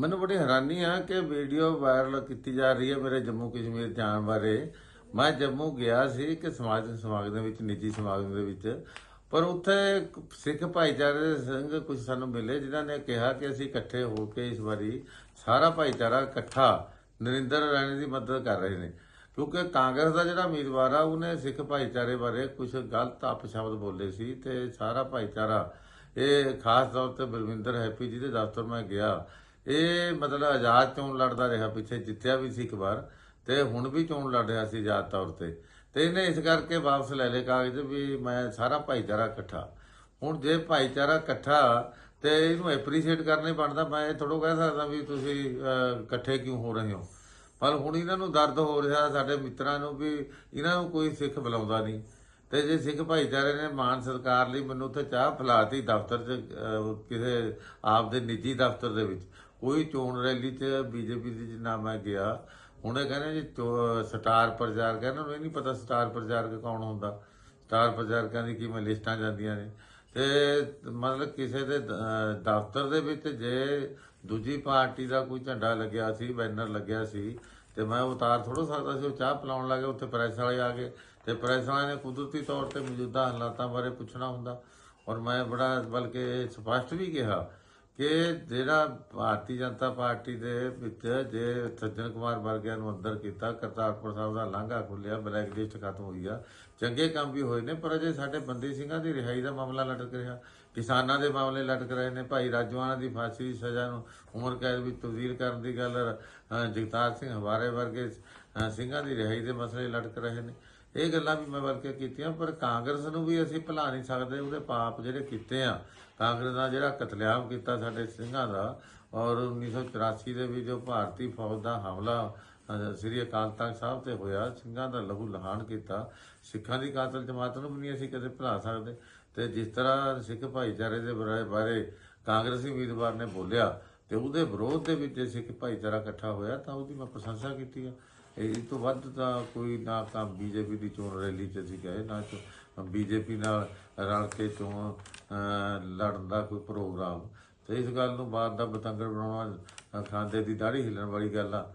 ਮੈਨੂੰ ਬੜੀ ਹੈਰਾਨੀ ਆ ਕਿ ਵੀਡੀਓ ਵਾਇਰਲ ਕੀਤੀ ਜਾ ਰਹੀ ਹੈ ਮੇਰੇ ਜੰਮੂ ਕਸ਼ਮੀਰ ਜਾਣ ਬਾਰੇ। ਮੈਂ ਜੰਮੂ ਗਿਆ ਸੀ ਕਿ ਸਮਾਜ ਸਮਾਗਮ ਦੇ ਵਿੱਚ, ਨਿੱਜੀ ਸਮਾਗਮ ਦੇ ਵਿੱਚ। ਪਰ ਉੱਥੇ ਸਿੱਖ ਭਾਈਚਾਰੇ ਦੇ ਸਿੰਘ ਕੁਝ ਸਾਨੂੰ ਮਿਲੇ ਜਿਨ੍ਹਾਂ ਨੇ ਕਿਹਾ ਕਿ ਅਸੀਂ ਇਕੱਠੇ ਹੋ ਕੇ ਇਸ ਵਾਰੀ ਸਾਰਾ ਭਾਈਚਾਰਾ ਇਕੱਠਾ ਨਰਿੰਦਰ ਰਾਣੇ ਦੀ ਮਦਦ ਕਰ ਰਹੇ ਨੇ। ਕਿਉਂਕਿ ਕਾਂਗਰਸ ਦਾ ਜਿਹੜਾ ਉਮੀਦਵਾਰ ਆ, ਉਹਨੇ ਸਿੱਖ ਭਾਈਚਾਰੇ ਬਾਰੇ ਕੁਝ ਗਲਤ ਅਪਸ਼ਬਦ ਬੋਲੇ ਸੀ ਤੇ ਸਾਰਾ ਭਾਈਚਾਰਾ, ਇਹ ਖਾਸ ਤੌਰ ਤੇ ਬਲਵਿੰਦਰ ਹੈਪੀ ਜੀ ਦੇ ਦਫ਼ਤਰ ਮੈਂ ਗਿਆ। ਇਹ ਮਤਲਬ ਆਜ਼ਾਦ ਚੋਣ ਲੜਦਾ ਰਿਹਾ, ਪਿੱਛੇ ਜਿੱਤਿਆ ਵੀ ਸੀ ਇੱਕ ਵਾਰ ਤੇ ਹੁਣ ਵੀ ਚੋਣ ਲੜ ਰਿਹਾ ਸੀ ਆਜ਼ਾਦ ਤੌਰ ਤੇ। ਤੇ ਇਹਨੇ ਇਸ ਕਰਕੇ ਵਾਪਸ ਲੈ ਲਏ ਕਾਗਜ਼ ਵੀ ਮੈਂ ਸਾਰਾ ਭਾਈਚਾਰਾ ਇਕੱਠਾ। ਹੁਣ ਜੇ ਭਾਈਚਾਰਾ ਇਕੱਠਾ ਤੇ ਇਹਨੂੰ ਐਪਰੀਸ਼ੀਏਟ ਕਰਨੇ ਬਣਦਾ। ਮੈਂ ਇਹ ਥੋੜੋ ਕਹਿ ਸਕਦਾ ਵੀ ਤੁਸੀਂ ਇਕੱਠੇ ਕਿਉਂ ਹੋ ਰਹੇ ਹੋ? ਪਰ ਹੁਣ ਇਹਨਾਂ ਨੂੰ ਦਰਦ ਹੋ ਰਿਹਾ, ਸਾਡੇ ਮਿੱਤਰਾਂ ਨੂੰ ਵੀ ਇਹਨਾਂ ਨੂੰ ਕੋਈ ਸਿੱਖ ਬੁਲਾਉਂਦਾ ਨਹੀਂ। ਤੇ ਜੇ ਸਿੱਖ ਭਾਈਚਾਰੇ ਨੇ ਮਾਨ ਸਰਕਾਰ ਲਈ ਮੈਨੂੰ ਉੱਥੇ ਚਾਹ ਫਲਾਤੀ ਦਫ਼ਤਰ 'ਚ ਕਿਸੇ ਆਪ ਦੇ ਨਿੱਜੀ ਦਫ਼ਤਰ ਦੇ ਵਿੱਚ। ਕੋਈ ਚੋਣ ਰੈਲੀ 'ਚ ਬੀਜੇਪੀ ਦੀ ਜਿੰਨਾ ਮੈਂ ਗਿਆ ਹੁਣ ਇਹ ਕਹਿੰਦੇ ਜੀ ਚੋ- ਸਟਾਰ ਪ੍ਰਚਾਰਕ ਇਹਨਾਂ ਨੂੰ ਇਹ ਨਹੀਂ ਪਤਾ ਸਟਾਰ ਪ੍ਰਚਾਰਕ ਕੌਣ ਹੁੰਦਾ। ਸਟਾਰ ਪ੍ਰਚਾਰਕਾਂ ਦੀ ਕਿਵੇਂ ਲਿਸਟਾਂ ਜਾਂਦੀਆਂ ਨੇ। ਤੇ ਮਤਲਬ ਕਿਸੇ ਦੇ ਦਫ਼ਤਰ ਦੇ ਵਿੱਚ ਜੇ ਦੂਜੀ ਪਾਰਟੀ ਦਾ ਕੋਈ ਝੰਡਾ ਲੱਗਿਆ ਸੀ, ਬੈਨਰ ਲੱਗਿਆ ਸੀ, ਤੇ ਮੈਂ ਉਤਾਰ ਥੋੜੋ ਸਕਦਾ ਸੀ, ਉਹ ਚਾਹ ਪਿਲਾਉਣ ਲੱਗੇ, ਉੱਥੇ ਪ੍ਰੈਸ ਵਾਲੇ ਆ ਗਏ। ਤੇ ਪ੍ਰੈਸ ਵਾਲਿਆਂ ਨੇ ਕੁਦਰਤੀ ਤੌਰ ਤੇ ਮੌਜੂਦਾ ਹਾਲਾਤਾਂ ਬਾਰੇ ਪੁੱਛਣਾ ਹੁੰਦਾ। ਔਰ ਮੈਂ ਬੜਾ, ਬਲਕਿ ਸਪਸ਼ਟ ਵੀ ਕਿਹਾ ਕਿ ਜਿਹੜਾ ਭਾਰਤੀ ਜਨਤਾ ਪਾਰਟੀ ਦੇ ਵਿੱਚ ਜੇ ਸੱਜਣ ਕੁਮਾਰ ਵਰਗਿਆਂ ਨੂੰ ਅੰਦਰ ਕੀਤਾ, ਕਰਤਾਰਪੁਰ ਸਾਹਿਬ ਦਾ ਲਾਂਘਾ ਖੁੱਲਿਆ ਬਲੈਕ ਲਿਸਟ ਖਤਮ ਹੋਈ ਆ। ਚੰਗੇ ਕੰਮ ਵੀ ਹੋਏ ਨੇ, ਪਰ ਅਜੇ ਸਾਡੇ ਬੰਦੀ ਸਿੰਘਾਂ ਦੀ ਰਿਹਾਈ ਦਾ ਮਾਮਲਾ ਲਟਕ ਰਿਹਾ। ਕਿਸਾਨਾਂ ਦੇ ਮਾਮਲੇ ਲਟਕ ਰਹੇ ਨੇ, ਭਾਈ ਰਾਜਵਾਨਾ ਦੀ ਫਾਂਸੀ ਦੀ ਸਜ਼ਾ ਨੂੰ ਉਮਰ ਕੈਦ ਵਿੱਚ ਤਬਦੀਲ ਕਰਨ ਦੀ ਗੱਲ ਜਗਤਾਰ ਸਿੰਘ ਹਵਾਰੇ ਵਰਗੇ ਸਿੰਘਾਂ ਦੀ ਰਿਹਾਈ ਦੇ ਮਸਲੇ ਲਟਕ ਰਹੇ ਨੇ। ਇਹ ਗੱਲਾਂ ਵੀ ਮੈਂ ਬਲਕਿ ਕੀਤੀਆਂ, ਪਰ ਕਾਂਗਰਸ ਨੂੰ ਵੀ ਅਸੀਂ ਭੁਲਾ ਨਹੀਂ ਸਕਦੇ, ਉਹਦੇ ਪਾਪ ਜਿਹੜੇ ਕੀਤੇ ਆ। ਕਾਂਗਰਸ ਦਾ ਜਿਹੜਾ ਕਤਲੇਆਮ ਕੀਤਾ ਸਾਡੇ ਸਿੰਘਾਂ ਦਾ, ਔਰ 1984 ਦੇ ਵਿੱਚ ਜੋ ਭਾਰਤੀ ਫੌਜ ਦਾ ਹਮਲਾ ਸ੍ਰੀ ਅਕਾਲ ਤਖਤ ਸਾਹਿਬ ਤੇ ਹੋਇਆ, ਸਿੰਘਾਂ ਦਾ ਲਹੂ ਲਹਾਨ ਕੀਤਾ। ਸਿੱਖਾਂ ਦੀ ਕਾਤਲ ਜਮਾਤ ਨੂੰ ਵੀ ਨਹੀਂ ਅਸੀਂ ਕਦੇ ਭੁਲਾ ਸਕਦੇ। ਤੇ ਜਿਸ ਤਰ੍ਹਾਂ ਸਿੱਖ ਭਾਈਚਾਰੇ ਦੇ ਬਾਰੇ- ਬਾਰੇ ਕਾਂਗਰਸੀ ਉਮੀਦਵਾਰ ਨੇ ਬੋਲਿਆ, ਤੇ ਉਹਦੇ ਵਿਰੋਧ ਦੇ ਵਿੱਚ ਜੇ ਸਿੱਖ ਭਾਈਚਾਰਾ ਇਕੱਠਾ ਹੋਇਆ, ਤਾਂ ਉਹਦੀ ਮੈਂ ਪ੍ਰਸ਼ੰਸਾ ਕੀਤੀ ਆ। ਇਸ ਤੋਂ ਵੱਧ ਤਾਂ ਕੋਈ ਨਾ ਕੰਮ ਬੀਜੇਪੀ ਦੀ ਚੋਣ ਰੈਲੀ ਚ ਅਸੀਂ ਗਏ, ਨਾ ਬੀਜੇਪੀ ਨਾਲ ਰਲ ਕੇ ਚੋਣ ਲੜਨ ਦਾ ਕੋਈ ਪ੍ਰੋਗਰਾਮ। ਤੇ ਇਸ ਗੱਲ ਨੂੰ ਬਾਤ ਦਾ ਬਤੰਗੜ ਬਣਾਉਣਾ ਖਾਂਦੇ ਦੀ ਦਾੜੀ ਹਿੱਲਣ ਵਾਲੀ ਗੱਲ ਆ।